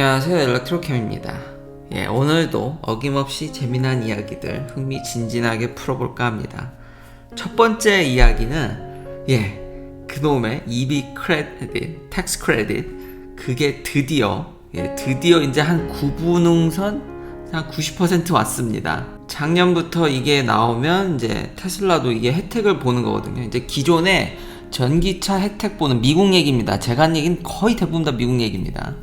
안녕하세요 엘렉트로캠입니다 예, 오늘도 어김없이 재미난 이야기들 흥미진진하게 풀어볼까 합니다 첫 번째 이야기는 예 그놈의 EB 크레딧 텍스 크레딧 그게 드디어 예, 드디어 이제 한 구분응선 한 90% 왔습니다. 작년부터 이게 나오면 이제 테슬라도 이게 혜택을 보는 거거든요. 이제 기존에 전기차 혜택 보는 미국 얘기입니다. 제가 한 얘기는 거의 대부분 다 미국 얘기입니다.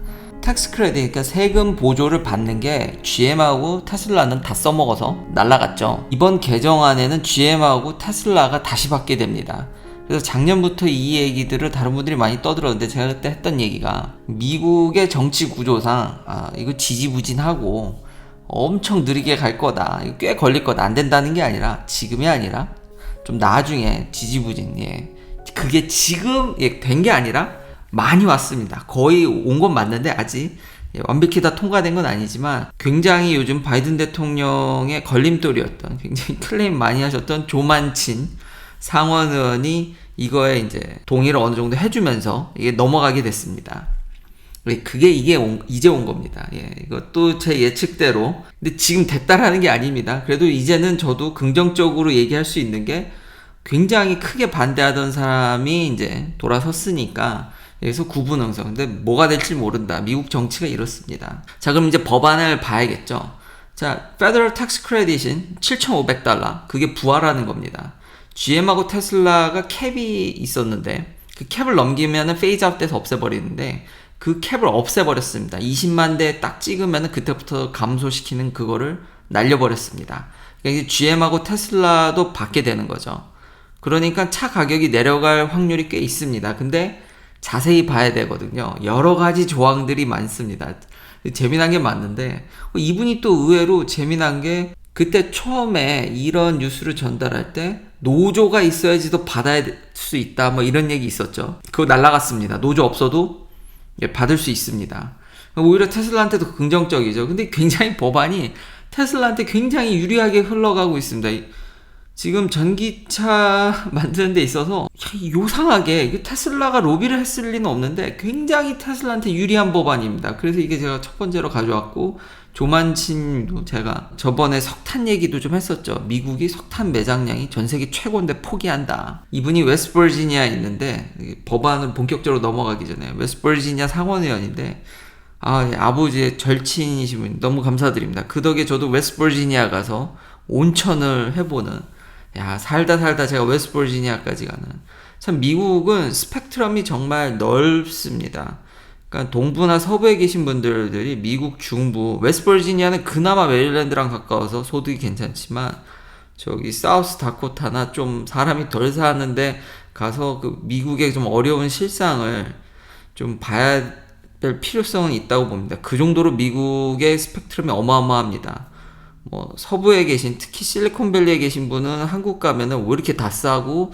텍스 크레딧, 그러니까 세금 보조를 받는 게 GM하고 테슬라는 다 써먹어서 날라갔죠. 이번 개정안에는 GM하고 테슬라가 다시 받게 됩니다. 그래서 작년부터 이 얘기들을 다른 분들이 많이 떠들었는데 제가 그때 했던 얘기가 미국의 정치 구조상 아, 이거 지지부진하고 엄청 느리게 갈 거다. 이거 꽤 걸릴 거다. 안 된다는 게 아니라 지금이 아니라 좀 나중에 지지부진 예. 그게 지금 예, 된 게 아니라 많이 왔습니다. 거의 온 건 맞는데 아직 예, 완벽히 다 통과된 건 아니지만 굉장히 요즘 바이든 대통령의 걸림돌이었던 굉장히 클레임 많이 하셨던 조만친 상원 의원이 이거에 이제 동의를 어느 정도 해주면서 이게 넘어가게 됐습니다. 예, 그게 이게 온- 이제 온 겁니다. 예, 이것도 제 예측대로. 근데 지금 됐다라는 게 아닙니다. 그래도 이제는 저도 긍정적으로 얘기할 수 있는 게 굉장히 크게 반대하던 사람이 이제 돌아섰으니까 여기서 구분응성. 근데 뭐가 될지 모른다. 미국 정치가 이렇습니다. 자, 그럼 이제 법안을 봐야겠죠. 자, Federal Tax Credit은 7,500달러. 그게 부활하는 겁니다. GM하고 테슬라가 캡이 있었는데 그 캡을 넘기면은 페이즈 아웃 돼서 없애버리는데 그 캡을 없애버렸습니다. 20만 대 딱 찍으면은 그때부터 감소시키는 그거를 날려버렸습니다. 그러니까 GM하고 테슬라도 받게 되는 거죠. 그러니까 차 가격이 내려갈 확률이 꽤 있습니다. 근데 자세히 봐야 되거든요. 여러 가지 조항들이 많습니다. 재미난 게 맞는데 어, 이분이 또 의외로 재미난 게 그때 처음에 이런 뉴스를 전달할 때 노조가 있어야지 더 받아야 수 있다 뭐 이런 얘기 있었죠. 그거 날라갔습니다. 노조 없어도 예, 받을 수 있습니다. 오히려 테슬라한테도 긍정적이죠. 근데 굉장히 법안이 테슬라한테 굉장히 유리하게 흘러가고 있습니다. 이- 지금 전기차 만드는 데 있어서 야, 요상하게 테슬라가 로비를 했을 리는 없는데 굉장히 테슬라한테 유리한 법안입니다. 그래서 이게 제가 첫 번째로 가져왔고 조만친도 제가 저번에 석탄 얘기도 좀 했었죠. 미국이 석탄 매장량이 전 세계 최고인데 포기한다. 이분이 웨스트버지니아에 있는데 이 법안을 본격적으로 넘어가기 전에 웨스트버지니아 상원의원인데 아, 예, 아버지의 절친이신 분 너무 감사드립니다. 그 덕에 저도 웨스트버지니아 가서 온천을 해보는 야 살다 살다 제가 웨스트버지니아까지 가는 참 미국은 스펙트럼이 정말 넓습니다. 그러니까 동부나 서부에 계신 분들이 미국 중부 웨스트버지니아는 그나마 메릴랜드랑 가까워서 소득이 괜찮지만 저기 사우스 다코타나 좀 사람이 덜 사는데 가서 그 미국의 좀 어려운 실상을 좀 봐야 될 필요성은 있다고 봅니다. 그 정도로 미국의 스펙트럼이 어마어마합니다. 뭐 서부에 계신 특히 실리콘밸리에 계신 분은 한국 가면은 왜 이렇게 다 싸고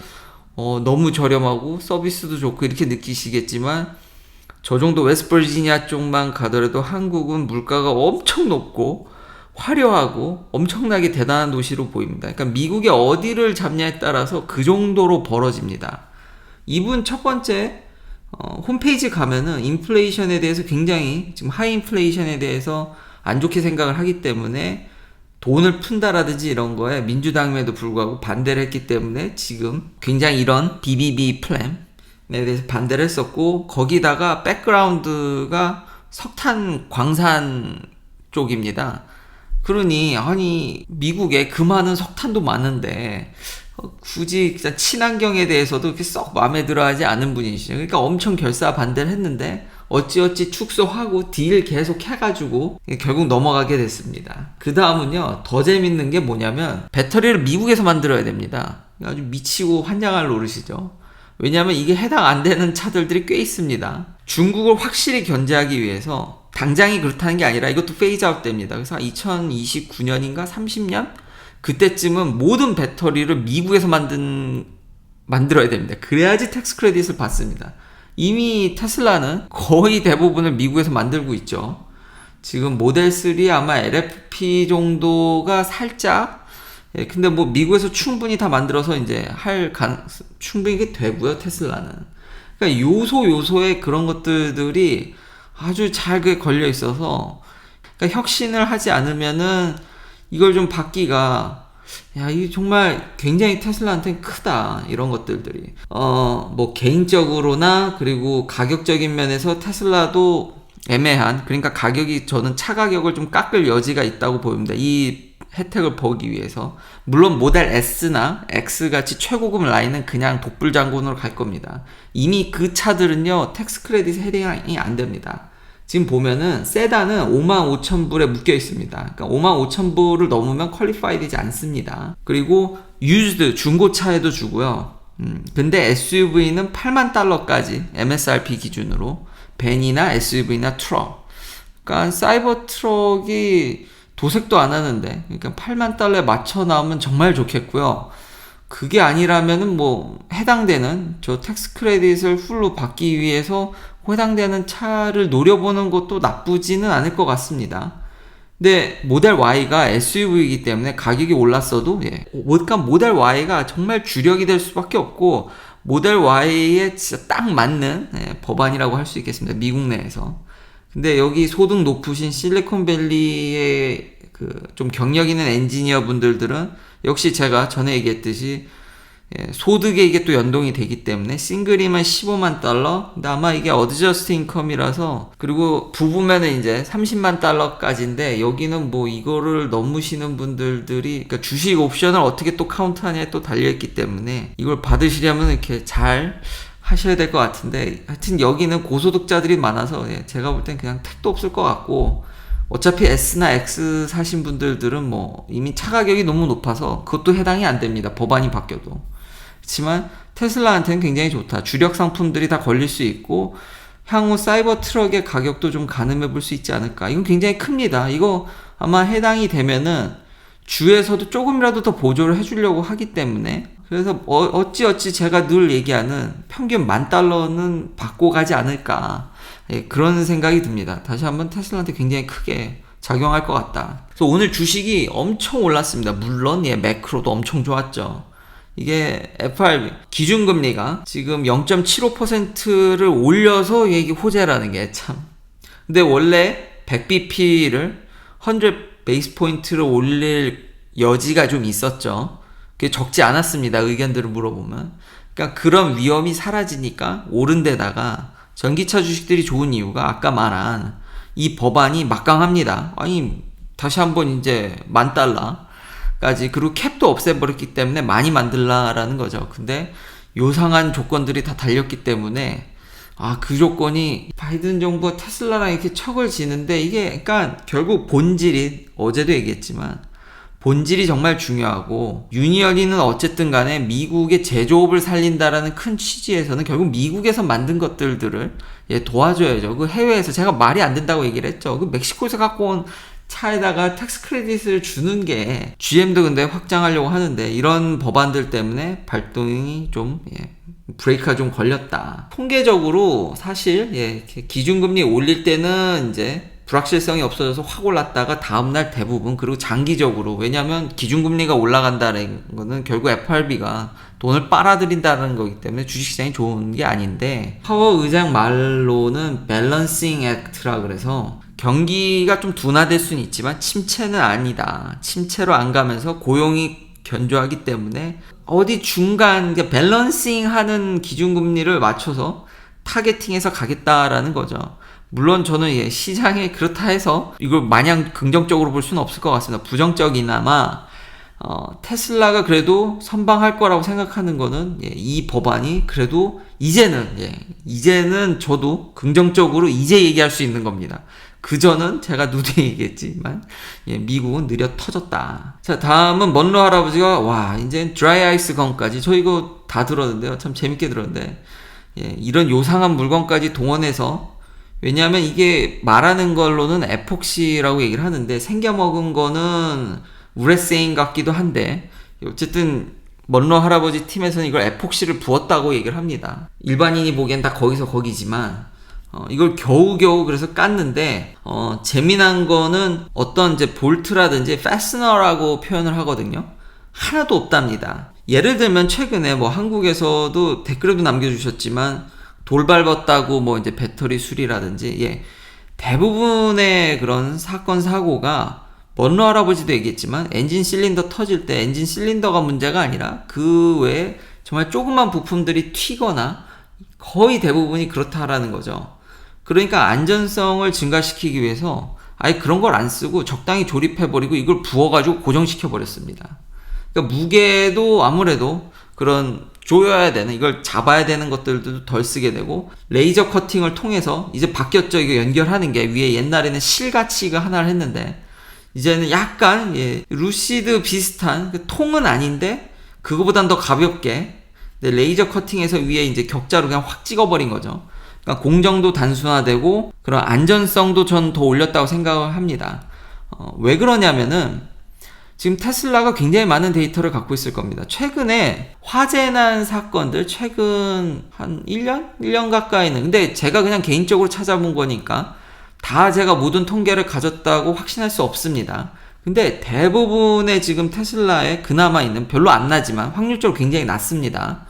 어 너무 저렴하고 서비스도 좋고 이렇게 느끼시겠지만 저 정도 웨스트버지니아 쪽만 가더라도 한국은 물가가 엄청 높고 화려하고 엄청나게 대단한 도시로 보입니다. 그러니까 미국의 어디를 잡냐에 따라서 그 정도로 벌어집니다. 이분 첫 번째 어, 홈페이지 가면은 인플레이션에 대해서 굉장히 지금 하이 인플레이션에 대해서 안 좋게 생각을 하기 때문에 돈을 푼다라든지 이런 거에 민주당임에도 불구하고 반대를 했기 때문에 지금 굉장히 이런 BBB 플랜에 대해서 반대를 했었고 거기다가 백그라운드가 석탄 광산 쪽입니다. 그러니 아니 미국에 그 많은 석탄도 많은데 어, 굳이 친환경에 대해서도 그렇게 썩 마음에 들어하지 않은 분이시죠. 그러니까 엄청 결사 반대를 했는데 어찌어찌 축소하고 딜 계속 해가지고 결국 넘어가게 됐습니다. 그 다음은요 더 재밌는 게 뭐냐면 배터리를 미국에서 만들어야 됩니다. 아주 미치고 환장할 노릇이죠. 왜냐하면 이게 해당 안 되는 차들들이 꽤 있습니다. 중국을 확실히 견제하기 위해서 당장이 그렇다는 게 아니라 이것도 페이즈 아웃 됩니다. 그래서 2029년인가 30년 그때쯤은 모든 배터리를 미국에서 만든 만들어야 됩니다. 그래야지 텍스 크레딧을 받습니다. 이미 테슬라는 거의 대부분을 미국에서 만들고 있죠. 지금 모델 3 아마 LFP 정도가 살짝 예, 근데 뭐 미국에서 충분히 다 만들어서 이제 할 가, 충분히 되고요 테슬라는. 그러니까 요소 요소의 그런 것들이 아주 잘 그게 걸려 있어서 그러니까 혁신을 하지 않으면은 이걸 좀 받기가 야, 이게 정말 굉장히 테슬라한테는 크다. 이런 것들들이. 어, 뭐 개인적으로나 그리고 가격적인 면에서 테슬라도 애매한 그러니까 가격이 저는 차 가격을 좀 깎을 여지가 있다고 보입니다. 이 혜택을 보기 위해서 물론 모델 S나 X 같이 최고급 라인은 그냥 독불 장군으로 갈 겁니다. 이미 그 차들은요 텍스 크레딧 해당이 안 됩니다. 지금 보면은 세단은 5만 5천 불에 묶여 있습니다. 그러니까 5만 5천 불을 넘으면 퀄리파이 되지 않습니다. 그리고 유즈드 중고차에도 주고요. 음, 근데 SUV는 8만 달러까지 MSRP 기준으로 벤이나 SUV나 트럭. 그러니까 사이버 트럭이 도색도 안 하는데 그러니까 8만 달러에 맞춰 나오면 정말 좋겠고요. 그게 아니라면은 뭐 해당되는 저 텍스 크레딧을 풀로 받기 위해서 해당되는 차를 노려보는 것도 나쁘지는 않을 것 같습니다. 근데 모델 Y가 SUV이기 때문에 가격이 올랐어도 예. 그러니까 모델 Y가 정말 주력이 될 수밖에 없고 모델 Y에 진짜 딱 맞는 예, 법안이라고 할 수 있겠습니다. 미국 내에서. 근데 여기 소득 높으신 실리콘밸리의 그 좀 경력 있는 엔지니어 분들들은 역시 제가 전에 얘기했듯이 예, 소득에 이게 또 연동이 되기 때문에 싱글이면 15만 달러 근데 아마 이게 어드저스트 인컴이라서 그리고 부부면은 이제 30만 달러까지인데 여기는 뭐 이거를 넘으시는 분들들이 그러니까 주식 옵션을 어떻게 또 카운트하냐에 또 달려있기 때문에 이걸 받으시려면 이렇게 잘 하셔야 될 것 같은데 하여튼 여기는 고소득자들이 많아서 예, 제가 볼 땐 그냥 택도 없을 것 같고 어차피 S나 X 사신 분들들은 뭐 이미 차 가격이 너무 높아서 그것도 해당이 안 됩니다. 법안이 바뀌어도. 그렇지만 테슬라한테는 굉장히 좋다. 주력 상품들이 다 걸릴 수 있고 향후 사이버 트럭의 가격도 좀 가늠해 볼 수 있지 않을까. 이건 굉장히 큽니다. 이거 아마 해당이 되면은 주에서도 조금이라도 더 보조를 해주려고 하기 때문에 그래서 어, 찌어찌 제가 늘 얘기하는 평균 만 달러는 받고 가지 않을까 예, 그런 생각이 듭니다. 다시 한번 테슬라한테 굉장히 크게 작용할 것 같다. 그래서 오늘 주식이 엄청 올랐습니다. 물론 예, 매크로도 엄청 좋았죠. 이게 FRB 기준금리가 지금 0.75%를 올려서 얘기 호재라는 게 참. 근데 원래 100bp를 100 베이스 포인트를 올릴 여지가 좀 있었죠. 그게 적지 않았습니다. 의견들을 물어보면. 그러니까 그런 위험이 사라지니까 오른 데다가 전기차 주식들이 좋은 이유가 아까 말한 이 법안이 막강합니다. 아니 다시 한번 이제 만 달러 까지 그리고 캡도 없애버렸기 때문에 많이 만들라라는 거죠. 근데 요상한 조건들이 다 달렸기 때문에 아, 그 조건이 바이든 정부가 테슬라랑 이렇게 척을 지는데 이게 그러니까 결국 본질이 어제도 얘기했지만 본질이 정말 중요하고 유니언이는 어쨌든 간에 미국의 제조업을 살린다라는 큰 취지에서는 결국 미국에서 만든 것들들을 예, 도와줘야죠. 그 해외에서 제가 말이 안 된다고 얘기를 했죠. 그 멕시코에서 갖고 온 차에다가 텍스 크레딧을 주는 게 GM도 근데 확장하려고 하는데 이런 법안들 때문에 발동이 좀 예, 브레이크가 좀 걸렸다. 통계적으로 사실 예, 기준금리 올릴 때는 이제 불확실성이 없어져서 확 올랐다가 다음날 대부분 그리고 장기적으로 왜냐하면 기준금리가 올라간다는 거는 결국 FRB가 돈을 빨아들인다는 거기 때문에 주식시장이 좋은 게 아닌데 파워 의장 말로는 밸런싱 액트라 그래서 경기가 좀 둔화될 수는 있지만 침체는 아니다. 침체로 안 가면서 고용이 견조하기 때문에 어디 중간 그러니까 밸런싱 하는 기준금리를 맞춰서 타겟팅해서 가겠다라는 거죠. 물론 저는 예, 시장에 그렇다 해서 이걸 마냥 긍정적으로 볼 수는 없을 것 같습니다. 부정적이나마 어, 테슬라가 그래도 선방할 거라고 생각하는 거는 예, 이 법안이 그래도 이제는 예, 이제는 저도 긍정적으로 이제 얘기할 수 있는 겁니다. 그전은 제가 누누이 얘기했지만 예, 미국은 느려 터졌다. 자 다음은 먼로 할아버지가 와 이제 드라이 아이스 건까지 저 이거 다 들었는데요. 참 재밌게 들었는데 예, 이런 요상한 물건까지 동원해서 왜냐하면 이게 말하는 걸로는 에폭시라고 얘기를 하는데 생겨 먹은 거는 우레세인 같기도 한데 어쨌든 먼로 할아버지 팀에서는 이걸 에폭시를 부었다고 얘기를 합니다. 일반인이 보기엔 다 거기서 거기지만 어, 이걸 겨우겨우 그래서 깠는데 어, 재미난 거는 어떤 이제 볼트라든지 패스너라고 표현을 하거든요. 하나도 없답니다. 예를 들면 최근에 뭐 한국에서도 댓글에도 남겨주셨지만 돌 밟았다고 뭐 이제 배터리 수리라든지 예 대부분의 그런 사건 사고가 먼로 할아버지도 얘기했지만 엔진 실린더 터질 때 엔진 실린더가 문제가 아니라 그 외에 정말 조그만 부품들이 튀거나 거의 대부분이 그렇다라는 거죠. 그러니까 안전성을 증가시키기 위해서 아예 그런 걸 안 쓰고 적당히 조립해버리고 이걸 부어가지고 고정시켜버렸습니다. 그러니까 무게도 아무래도 그런 조여야 되는 이걸 잡아야 되는 것들도 덜 쓰게 되고 레이저 커팅을 통해서 이제 바뀌었죠 이거 연결하는 게 위에 옛날에는 실같이 가 하나를 했는데 이제는 약간 예, 루시드 비슷한 그 통은 아닌데 그거보단 더 가볍게 레이저 커팅해서 위에 이제 격자로 그냥 확 찍어버린 거죠. 그러니까 공정도 단순화되고 그런 안전성도 전 더 올렸다고 생각을 합니다. 어, 왜 그러냐면은 지금 테슬라가 굉장히 많은 데이터를 갖고 있을 겁니다. 최근에 화재 난 사건들, 최근 한 1년? 1년 가까이는. 근데 제가 그냥 개인적으로 찾아본 거니까 다 제가 모든 통계를 가졌다고 확신할 수 없습니다. 근데 대부분의 지금 테슬라에 그나마 있는 별로 안 나지만 확률적으로 굉장히 낮습니다.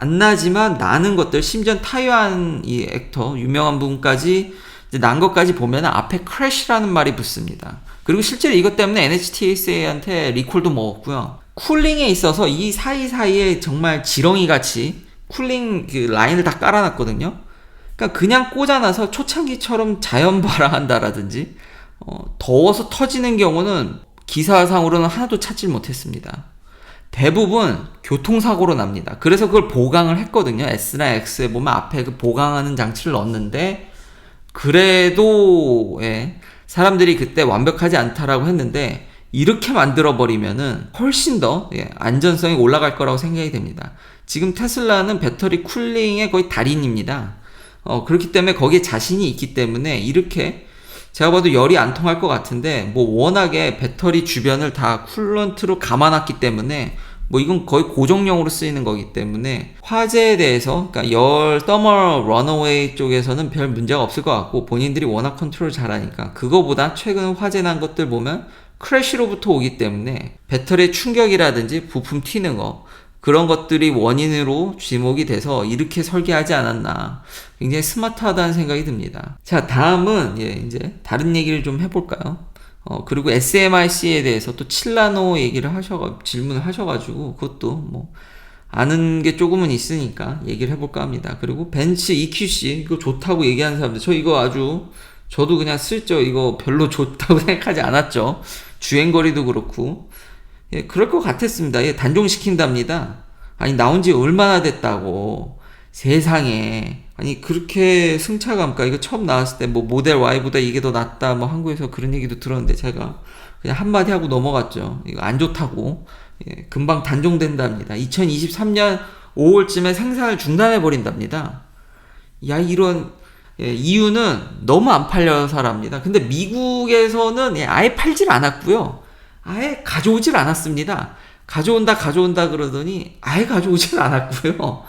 안 나지만 나는 것들 심지어 타이완 이 액터 유명한 분까지 난 것까지 보면 앞에 크래시라는 말이 붙습니다. 그리고 실제로 이것 때문에 NHTSA한테 리콜도 먹었고요. 쿨링에 있어서 이 사이사이에 정말 지렁이 같이 쿨링 그 라인을 다 깔아놨거든요. 그러니까 그냥 꽂아놔서 초창기처럼 자연 발화한다라든지 어, 더워서 터지는 경우는 기사상으로는 하나도 찾질 못했습니다. 대부분 교통사고로 납니다. 그래서 그걸 보강을 했거든요. S나 X에 보면 앞에 그 보강하는 장치를 넣었는데, 그래도, 예, 사람들이 그때 완벽하지 않다라고 했는데, 이렇게 만들어 버리면은 훨씬 더, 예, 안전성이 올라갈 거라고 생각이 됩니다. 지금 테슬라는 배터리 쿨링의 거의 달인입니다. 어, 그렇기 때문에 거기에 자신이 있기 때문에 이렇게 제가 봐도 열이 안 통할 것 같은데 뭐 워낙에 배터리 주변을 다 쿨런트로 감아놨기 때문에 뭐 이건 거의 고정용으로 쓰이는 거기 때문에 화재에 대해서 그러니까 열 더멀 러너웨이 쪽에서는 별 문제가 없을 것 같고 본인들이 워낙 컨트롤 잘하니까 그거보다 최근 화재 난 것들 보면 크래쉬로부터 오기 때문에 배터리 충격이라든지 부품 튀는 거 그런 것들이 원인으로 지목이 돼서 이렇게 설계하지 않았나. 굉장히 스마트하다는 생각이 듭니다. 자, 다음은, 예, 이제 다른 얘기를 좀 해볼까요? 어, 그리고 SMIC에 대해서 또 칠라노 얘기를 하셔가, 질문을 하셔가지고, 그것도 뭐, 아는 게 조금은 있으니까 얘기를 해볼까 합니다. 그리고 벤츠 EQC, 이거 좋다고 얘기하는 사람들, 저 이거 아주, 저도 그냥 슬쩍 이거 별로 좋다고 생각하지 않았죠. 주행거리도 그렇고, 예, 그럴 것 같았습니다. 예, 단종시킨답니다. 아니, 나온 지 얼마나 됐다고. 세상에. 아니, 그렇게 승차감가, 이거 처음 나왔을 때, 뭐, 모델 Y보다 이게 더 낫다, 뭐, 한국에서 그런 얘기도 들었는데, 제가 그냥 한마디 하고 넘어갔죠. 이거 안 좋다고. 예, 금방 단종된답니다. 2023년 5월쯤에 생산을 중단해버린답니다. 야, 이런, 예, 이유는 너무 안 팔려서랍니다. 근데 미국에서는 예, 아예 팔질 않았고요. 아예 가져오질 않았습니다. 가져온다, 가져온다 그러더니 아예 가져오질 않았고요.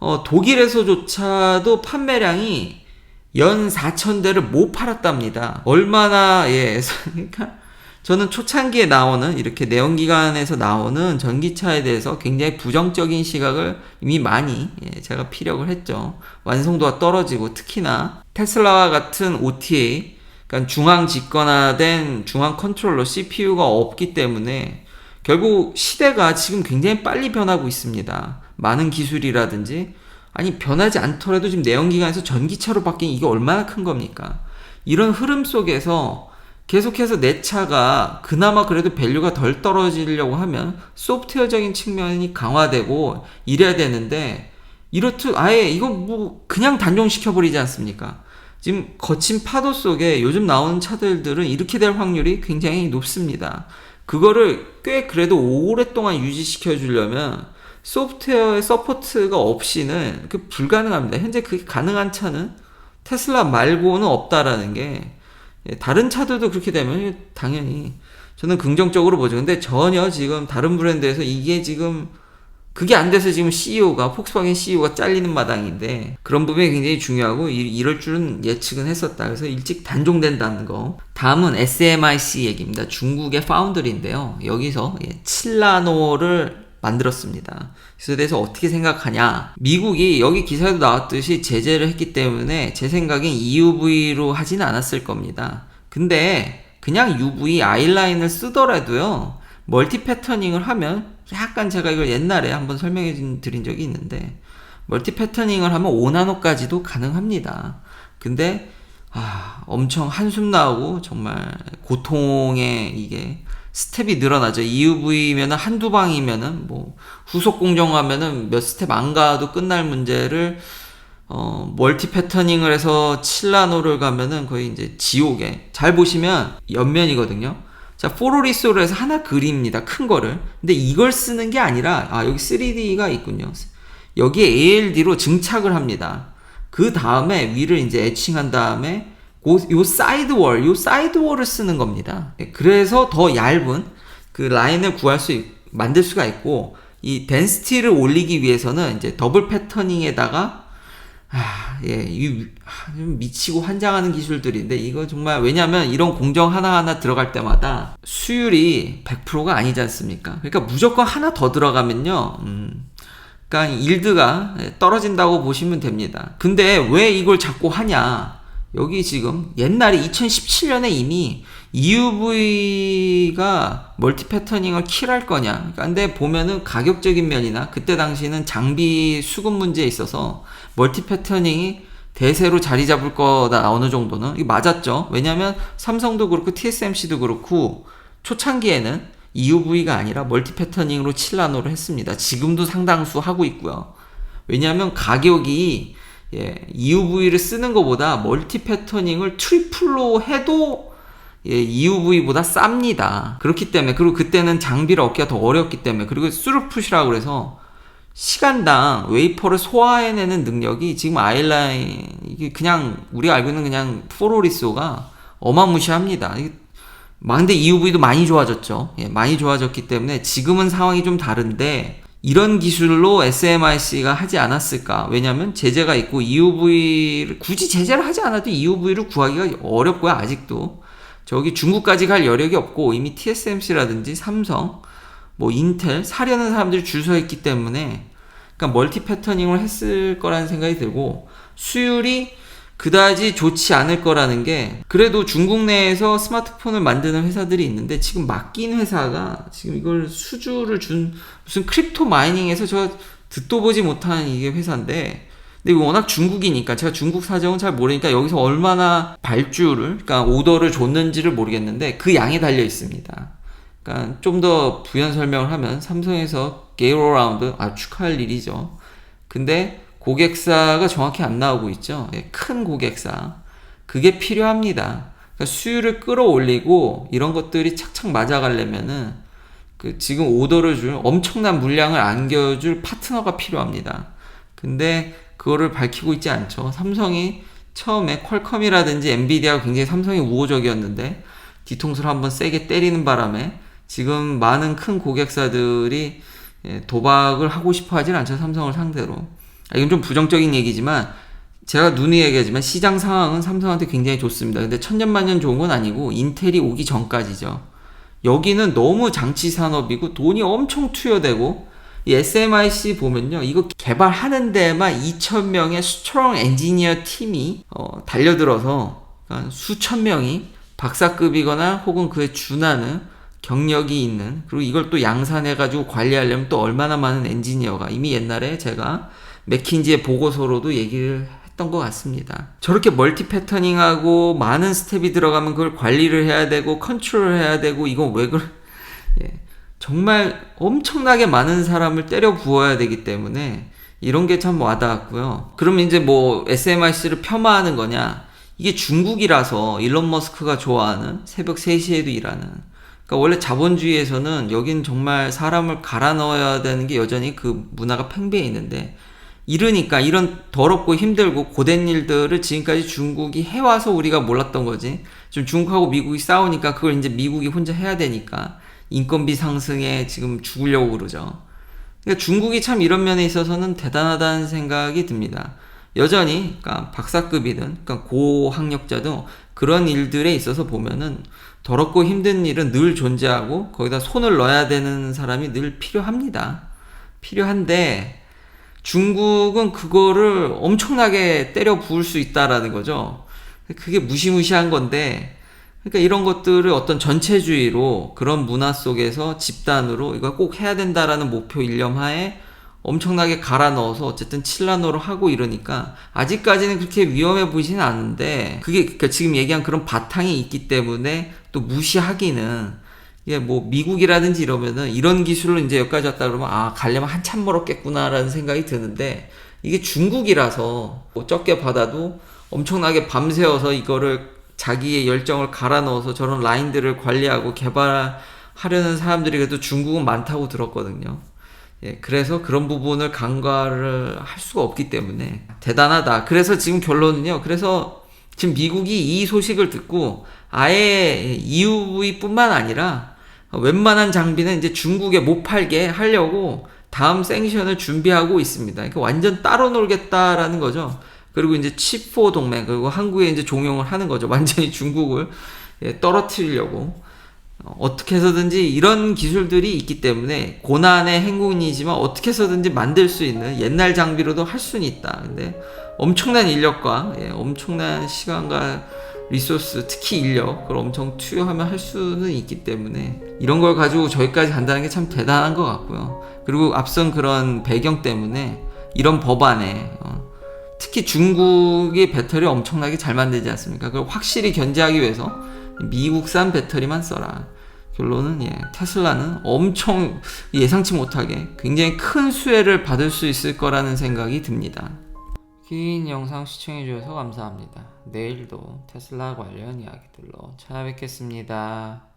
어, 독일에서조차도 판매량이 연 4천대를 못 팔았답니다. 얼마나, 예, 그러니까 저는 초창기에 나오는 이렇게 내연기관에서 나오는 전기차에 대해서 굉장히 부정적인 시각을 이미 많이 예, 제가 피력을 했죠. 완성도가 떨어지고 특히나 테슬라와 같은 OTA 그러니까 중앙 집권화된 중앙 컨트롤러 CPU가 없기 때문에 결국 시대가 지금 굉장히 빨리 변하고 있습니다. 많은 기술이라든지 아니 변하지 않더라도 지금 내연기관에서 전기차로 바뀐 이게 얼마나 큰 겁니까? 이런 흐름 속에서 계속해서 내 차가 그나마 그래도 밸류가 덜 떨어지려고 하면 소프트웨어적인 측면이 강화되고 이래야 되는데 이렇듯 아예 이거 뭐 그냥 단종시켜 버리지 않습니까? 지금 거친 파도 속에 요즘 나오는 차들들은 이렇게 될 확률이 굉장히 높습니다. 그거를 꽤 그래도 오랫동안 유지시켜 주려면 소프트웨어의 서포트가 없이는 그 불가능합니다. 현재 그게 가능한 차는 테슬라 말고는 없다라는 게 예, 다른 차들도 그렇게 되면 당연히 저는 긍정적으로 보죠. 근데 전혀 지금 다른 브랜드에서 이게 지금 그게 안 돼서 지금 CEO가 폭스바겐 CEO가 잘리는 마당인데 그런 부분이 굉장히 중요하고 이, 럴 줄은 예측은 했었다. 그래서 일찍 단종된다는 거. 다음은 SMIC 얘기입니다. 중국의 파운드리인데요. 여기서 예, 칠라노를 만들었습니다. 그래서 대해서 어떻게 생각하냐? 미국이 여기 기사에도 나왔듯이 제재를 했기 때문에 제 생각엔 EUV로 하지는 않았을 겁니다. 근데 그냥 UV 아이라인을 쓰더라도요. 멀티 패터닝을 하면 약간 제가 이걸 옛날에 한번 설명해 드린 적이 있는데 멀티 패터닝을 하면 5나노까지도 가능합니다. 근데 아, 엄청 한숨 나오고 정말 고통의 이게 스텝이 늘어나죠. EUV면은 한두 방이면은 뭐 후속 공정 하면은 몇 스텝 안 가도 끝날 문제를 어, 멀티 패터닝을 해서 7나노를 가면은 거의 이제 지옥에 잘 보시면 옆면이거든요. 자, 포로리소를 해서 하나 그립니다. 큰 거를. 근데 이걸 쓰는 게 아니라 아, 여기 3D가 있군요. 여기에 ALD로 증착을 합니다. 그 다음에 위를 이제 애칭한 다음에 요 사이드 월, 요 사이드 월을 쓰는 겁니다. 예, 그래서 더 얇은 그 라인을 구할 수 있, 만들 수가 있고 이 덴스티를 올리기 위해서는 이제 더블 패터닝에다가 아, 예, 이, 아, 미치고 환장하는 기술들인데 이거 정말 왜냐하면 이런 공정 하나하나 들어갈 때마다 수율이 100%가 아니지 않습니까? 그러니까 무조건 하나 더 들어가면요. 음, 그러니까 일드가 떨어진다고 보시면 됩니다. 근데 왜 이걸 자꾸 하냐? 여기 지금 옛날에 2017년에 이미 EUV가 멀티 패터닝을 킬할 거냐. 그러니까 근데 보면은 가격적인 면이나 그때 당시는 장비 수급 문제에 있어서 멀티 패터닝이 대세로 자리 잡을 거다 어느 정도는 이게 맞았죠. 왜냐하면 삼성도 그렇고 TSMC도 그렇고 초창기에는 EUV가 아니라 멀티 패터닝으로 7나노를 했습니다. 지금도 상당수 하고 있고요. 왜냐하면 가격이 예, EUV를 쓰는 것보다 멀티 패터닝을 트리플로 해도 예, EUV보다 쌉니다. 그렇기 때문에 그리고 그때는 장비를 얻기가 더 어렵기 때문에 그리고 수루풋이라고 그래서 시간당 웨이퍼를 소화해내는 능력이 지금 아이라인 이게 그냥 우리가 알고 있는 그냥 포로리소가 어마무시합니다. 망대 EUV도 많이 좋아졌죠. 예, 많이 좋아졌기 때문에 지금은 상황이 좀 다른데 이런 기술로 SMIC가 하지 않았을까? 왜냐면 제재가 있고 EUV를 굳이 제재를 하지 않아도 EUV를 구하기가 어렵고요. 아직도 저기 중국까지 갈 여력이 없고 이미 TSMC라든지 삼성, 뭐 인텔 사려는 사람들이 줄 서 있기 때문에 그러니까 멀티 패터닝을 했을 거라는 생각이 들고 수율이 그다지 좋지 않을 거라는 게 그래도 중국 내에서 스마트폰을 만드는 회사들이 있는데 지금 맡긴 회사가 지금 이걸 수주를 준 무슨 크립토 마이닝에서 저 듣도 보지 못한 이게 회사인데 근데 워낙 중국이니까 제가 중국 사정은 잘 모르니까 여기서 얼마나 발주를 그러니까 오더를 줬는지를 모르겠는데 그 양이 달려 있습니다. 그러니까 좀 더 부연 설명을 하면 삼성에서 게이로 라운드 아 축하할 일이죠. 근데 고객사가 정확히 안 나오고 있죠. 예, 큰 고객사. 그게 필요합니다. 그러니까 수율을 끌어올리고 이런 것들이 착착 맞아가려면은 그 지금 오더를 줄 엄청난 물량을 안겨줄 파트너가 필요합니다. 근데 그거를 밝히고 있지 않죠. 삼성이 처음에 퀄컴이라든지 엔비디아가 굉장히 삼성이 우호적이었는데 뒤통수를 한번 세게 때리는 바람에 지금 많은 큰 고객사들이 예, 도박을 하고 싶어 하진 않죠. 삼성을 상대로. 아, 이건 좀 부정적인 얘기지만 제가 눈이 얘기하지만 시장 상황은 삼성한테 굉장히 좋습니다. 근데 천년만년 좋은 건 아니고 인텔이 오기 전까지죠. 여기는 너무 장치 산업이고 돈이 엄청 투여되고 이 SMIC 보면요. 이거 개발하는 데만 2,000명의 스트롱 엔지니어 팀이 어, 달려들어서 수천 명이 박사급이거나 혹은 그에 준하는 경력이 있는 그리고 이걸 또 양산해가지고 관리하려면 또 얼마나 많은 엔지니어가 이미 옛날에 제가 맥킨지의 보고서로도 얘기를 했던 것 같습니다. 저렇게 멀티 패터닝하고 많은 스텝이 들어가면 그걸 관리를 해야 되고 컨트롤 해야 되고 이건 왜 그래? 예. 정말 엄청나게 많은 사람을 때려 부어야 되기 때문에 이런 게 참 와닿았고요. 그러면 이제 뭐 SMIC를 폄하하는 거냐? 이게 중국이라서 일론 머스크가 좋아하는 새벽 3시에도 일하는 그러니까 원래 자본주의에서는 여긴 정말 사람을 갈아 넣어야 되는 게 여전히 그 문화가 팽배해 있는데 이러니까 이런 더럽고 힘들고 고된 일들을 지금까지 중국이 해와서 우리가 몰랐던 거지. 지금 중국하고 미국이 싸우니까 그걸 이제 미국이 혼자 해야 되니까 인건비 상승에 지금 죽으려고 그러죠. 그러니까 중국이 참 이런 면에 있어서는 대단하다는 생각이 듭니다. 여전히 그러니까 박사급이든 그러니까 고학력자도 그런 일들에 있어서 보면은 더럽고 힘든 일은 늘 존재하고 거기다 손을 넣어야 되는 사람이 늘 필요합니다. 필요한데 중국은 그거를 엄청나게 때려 부을 수 있다라는 거죠. 그게 무시무시한 건데 그러니까 이런 것들을 어떤 전체주의로 그런 문화 속에서 집단으로 이걸 꼭 해야 된다라는 목표 일념하에 엄청나게 갈아 넣어서 어쨌든 칠라노를 하고 이러니까 아직까지는 그렇게 위험해 보이지는 않은데 그게 그러니까 지금 얘기한 그런 바탕이 있기 때문에 또 무시하기는 이게 뭐 미국이라든지 이러면은 이런 기술을 이제 여기까지 왔다 그러면 아 가려면 한참 멀었겠구나라는 생각이 드는데 이게 중국이라서 뭐 적게 받아도 엄청나게 밤새워서 이거를 자기의 열정을 갈아 넣어서 저런 라인들을 관리하고 개발하려는 사람들이 그래도 중국은 많다고 들었거든요. 예, 그래서 그런 부분을 간과를 할 수가 없기 때문에 대단하다. 그래서 지금 결론은요. 그래서 지금 미국이 이 소식을 듣고 아예 EUV뿐만 아니라 웬만한 장비는 이제 중국에 못 팔게 하려고 다음 생션을 준비하고 있습니다. 그러니까 완전 따로 놀겠다라는 거죠. 그리고 이제 칩4 동맹 그리고 한국에 이제 종용을 하는 거죠. 완전히 중국을 예, 떨어뜨리려고 어, 어떻게 해서든지 이런 기술들이 있기 때문에 고난의 행군이지만 어떻게 해서든지 만들 수 있는 옛날 장비로도 할 수는 있다. 근데 엄청난 인력과 예, 엄청난 시간과 리소스, 특히 인력, 그걸 엄청 투여하면 할 수는 있기 때문에 이런 걸 가지고 저기까지 간다는 게 참 대단한 것 같고요. 그리고 앞선 그런 배경 때문에 이런 법안에 어, 특히 중국의 배터리 엄청나게 잘 만들지 않습니까? 그걸 확실히 견제하기 위해서 미국산 배터리만 써라. 결론은 예, 테슬라는 엄청 예상치 못하게 굉장히 큰 수혜를 받을 수 있을 거라는 생각이 듭니다. 긴 영상 시청해주셔서 감사합니다. 내일도 테슬라 관련 이야기들로 찾아뵙겠습니다.